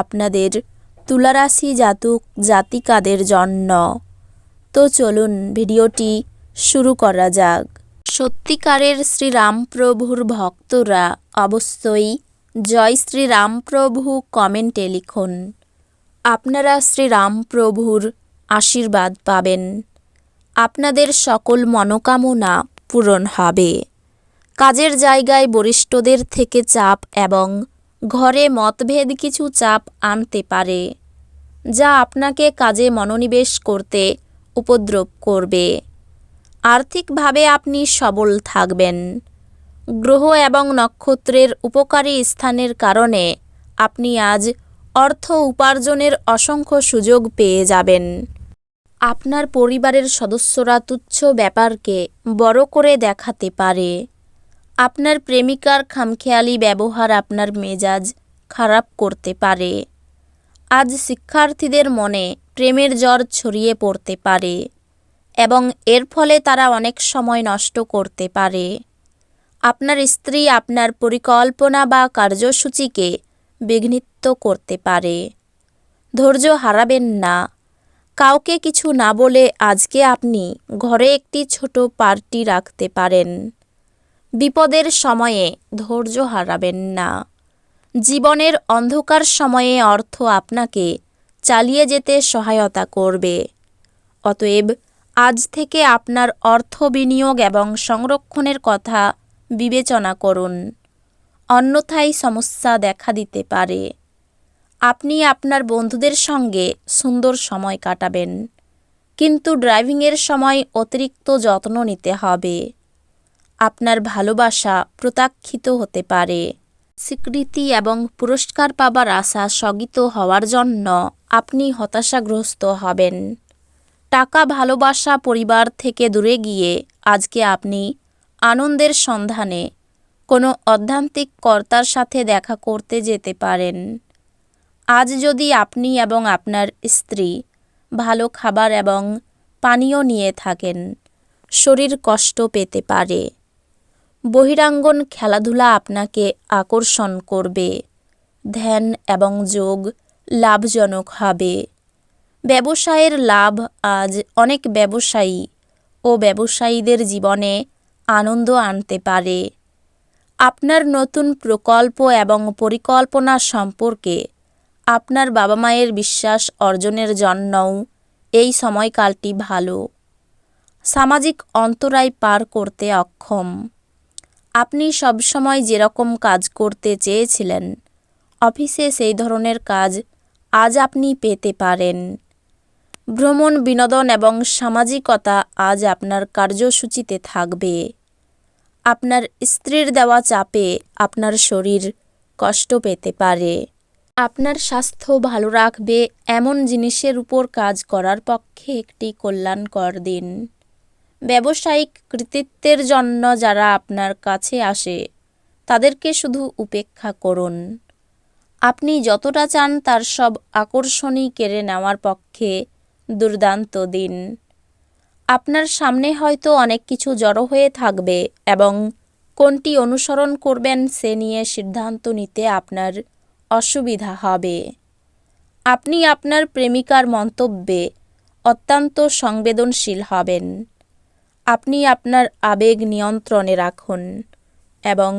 আপনাদের তুলারাশি জাতক জাতিকাদের জন্য। তো চলুন ভিডিওটি শুরু করা যাক। সত্যিকারের শ্রীরামপ্রভুর ভক্তরা অবশ্যই জয় শ্রীরামপ্রভু কমেন্টে লিখুন। আপনারা শ্রীরামপ্রভুর আশীর্বাদ পাবেন। আপনাদের সকল মনোকামনা পূরণ হবে। কাজের জায়গায় বরিষ্ঠদের থেকে চাপ এবং ঘরে মতভেদ কিছু চাপ আনতে পারে, যা আপনাকে কাজে মনোনিবেশ করতে উপদ্রব করবে। আর্থিকভাবে আপনি সবল থাকবেন। গ্রহ এবং নক্ষত্রের উপকারী স্থানের কারণে আপনি আজ অর্থ উপার্জনের অসংখ্য সুযোগ পেয়ে যাবেন। আপনার পরিবারের সদস্যরা তুচ্ছ ব্যাপারকে বড় করে দেখাতে পারে। আপনার প্রেমিকার খামখেয়ালি ব্যবহার আপনার মেজাজ খারাপ করতে পারে। আজ শিক্ষার্থীদের মনে প্রেমের জ্বর ছড়িয়ে পড়তে পারে এবং এর ফলে তারা অনেক সময় নষ্ট করতে পারে। আপনার স্ত্রী আপনার পরিকল্পনা বা কার্যসূচিকে বিঘ্নিত করতে পারে। ধৈর্য হারাবেন না। কাউকে কিছু না বলে আজকে আপনি ঘরে একটি ছোট পার্টি রাখতে পারেন। বিপদের সময়ে ধৈর্য হারাবেন না। জীবনের অন্ধকার সময়ে অর্থ আপনাকে চালিয়ে যেতে সহায়তা করবে। অতএব আজ থেকে আপনার অর্থ বিনিয়োগ এবং সংরক্ষণের কথা বিবেচনা করুন। অন্যথায় সমস্যা দেখা দিতে পারে। আপনি আপনার বন্ধুদের সঙ্গে সুন্দর সময় কাটাবেন, কিন্তু ড্রাইভিংয়ের সময় অতিরিক্ত যত্ন নিতে হবে। আপনার ভালোবাসা প্রত্যাখ্যিত হতে পারে। স্বীকৃতি এবং পুরস্কার পাবার আশা স্থগিত হওয়ার জন্য আপনি হতাশাগ্রস্ত হবেন। টাকা ভালোবাসা পরিবার থেকে দূরে গিয়ে আজকে আপনি আনন্দের সন্ধানে কোনো অধ্যান্তিক কর্তার সাথে দেখা করতে যেতে পারেন। আজ যদি আপনি এবং আপনার স্ত্রী ভালো খাবার এবং পানীয় নিয়ে থাকেন, শরীর কষ্ট পেতে পারে। বহিরাঙ্গন খেলাধুলা আপনাকে আকর্ষণ করবে। ধ্যান এবং যোগ লাভজনক হবে। ব্যবসায়ের লাভ আজ অনেক ব্যবসায়ী ও ব্যবসায়ীদের জীবনে আনন্দ আনতে পারে। আপনার নতুন প্রকল্প এবং পরিকল্পনা সম্পর্কে আপনার বাবা মায়ের বিশ্বাস অর্জনের জন্যও এই সময়কালটি ভালো। সামাজিক অন্তরায় পার করতে অক্ষম। আপনি সবসময় যেরকম কাজ করতে চেয়েছিলেন, অফিসে সেই ধরনের কাজ আজ আপনি পেতে পারেন। ভ্রমণ, বিনোদন এবং সামাজিকতা আজ আপনার কার্যসূচিতে থাকবে। আপনার স্ত্রীর দেওয়া চাপে আপনার শরীর কষ্ট পেতে পারে। আপনার স্বাস্থ্য ভালো রাখবে এমন জিনিসের উপর কাজ করার পক্ষে একটি কল্যাণকর দিন। ব্যবসায়িক কৃতিত্বের জন্য যারা আপনার কাছে আসে, তাদেরকে শুধু উপেক্ষা করুন। আপনি যতটা চান তার সব আকর্ষণই কেড়ে নেওয়ার পক্ষে দুর্দান্ত দিন। আপনার সামনে হয়তো অনেক কিছু জড়ো হয়ে থাকবে এবং কোনটি অনুসরণ করবেন সে নিয়ে সিদ্ধান্ত নিতে আপনার অসুবিধা হবে। আপনি আপনার প্রেমিকার মন্তব্যে অত্যন্ত সংবেদনশীল হবেন। আপনি আপনার আবেগ নিয়ন্ত্রণে রাখুন এবং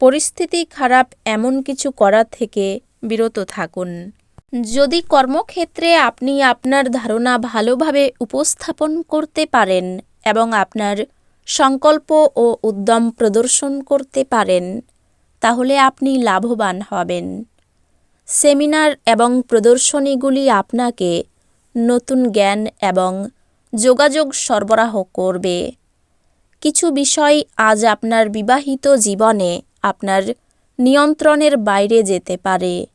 পরিস্থিতি খারাপ এমন কিছু করা থেকে বিরত থাকুন। যদি কর্মক্ষেত্রে আপনি আপনার ধারণা ভালোভাবে উপস্থাপন করতে পারেন এবং আপনার সংকল্প ও উদ্যম প্রদর্শন করতে পারেন, তাহলে আপনি লাভবান হবেন। সেমিনার এবং প্রদর্শনীগুলি আপনাকে নতুন জ্ঞান এবং যোগাযোগ সরবরাহ করবে। কিছু বিষয় আজ আপনার বিবাহিত জীবনে আপনার নিয়ন্ত্রণের বাইরে যেতে পারে।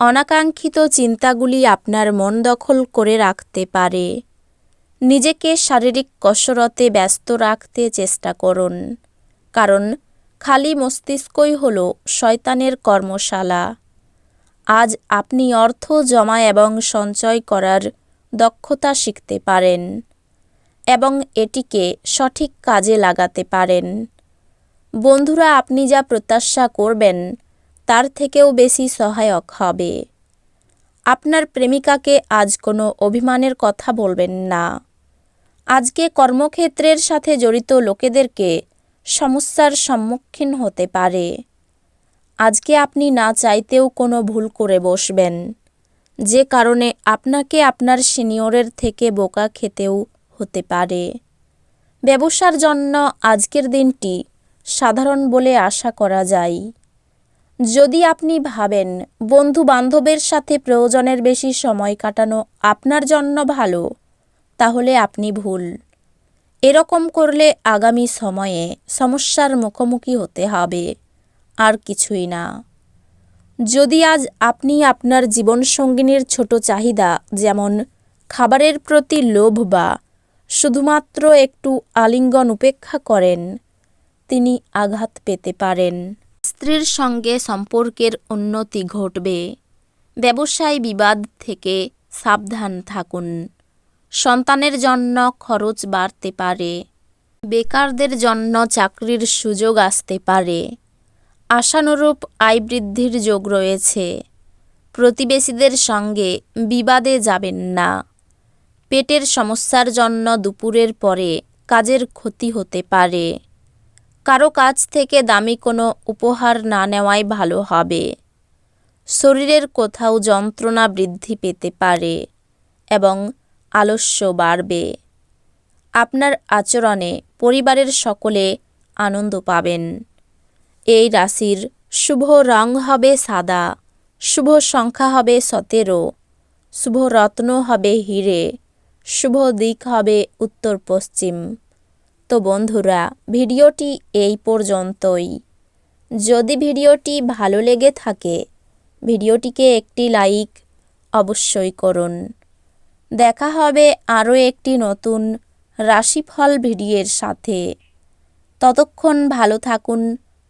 অনাকাঙ্ক্ষিত চিন্তাগুলি আপনার মন দখল করে রাখতে পারে। নিজেকে শারীরিক কসরতে ব্যস্ত রাখতে চেষ্টা করুন। কারণ খালি মস্তিষ্কই হল শয়তানের কর্মশালা। আজ আপনি অর্থ জমা এবং সঞ্চয় করার দক্ষতা শিখতে পারেন এবং এটিকে সঠিক কাজে লাগাতে পারেন। বন্ধুরা, আপনি যা প্রত্যাশা করবেন, তার থেকেও বেশি সহায়ক হবে। আপনার প্রেমিকাকে আজ কোনো অভিমানের কথা বলবেন না। আজকে কর্মক্ষেত্রের সাথে জড়িত লোকেদেরকে সমস্যার সম্মুখীন হতে পারে। আজকে আপনি না চাইতেও কোনো ভুল করে বসবেন। যে কারণে আপনাকে আপনার সিনিয়রের থেকে বোকা খেতেও হতে পারে। ব্যবসার জন্য আজকের দিনটি সাধারণ বলে আশা করা যায়। যদি আপনি ভাবেন বন্ধু বান্ধবের সাথে প্রয়োজনের বেশি সময় কাটানো আপনার জন্য ভালো, তাহলে আপনি ভুল। এরকম করলে আগামী সময়ে সমস্যার মুখোমুখি হতে হবে, আর কিছুই না। যদি আজ আপনি আপনার জীবনসঙ্গিনীর ছোট চাহিদা, যেমন খাবারের প্রতি লোভ বা শুধুমাত্র একটু আলিঙ্গন উপেক্ষা করেন, তিনি আঘাত পেতে পারেন। স্ত্রীর সঙ্গে সম্পর্কের উন্নতি ঘটবে। ব্যবসায় বিবাদ থেকে সাবধান থাকুন। সন্তানের জন্য খরচ বাড়তে পারে। বেকারদের জন্য চাকরির সুযোগ আসতে পারে। আশানুরূপ আয় বৃদ্ধির যোগ রয়েছে। প্রতিবেশীদের সঙ্গে বিবাদে যাবেন না। পেটের সমস্যার জন্য দুপুরের পরে কাজের ক্ষতি হতে পারে। কারও কাছ থেকে দামি কোনো উপহার না নেওয়াই ভালো হবে। শরীরের কোথাও যন্ত্রণা বৃদ্ধি পেতে পারে এবং আলস্য বাড়বে। আপনার আচরণে পরিবারের সকলে আনন্দ পাবেন। এই রাশির শুভ রং হবে সাদা, শুভ সংখ্যা হবে সতেরো, শুভ রত্ন হবে হিরে, শুভ দিক হবে উত্তর পশ্চিম তো বন্ধুরা, ভিডিওটি এই পর্যন্তই। যদি ভিডিওটি ভালো লেগে থাকে, ভিডিওটিকে একটি লাইক অবশ্যই করুন। দেখা হবে আরও একটি নতুন রাশিফল ভিডিওর সাথে। ততক্ষণ ভালো থাকুন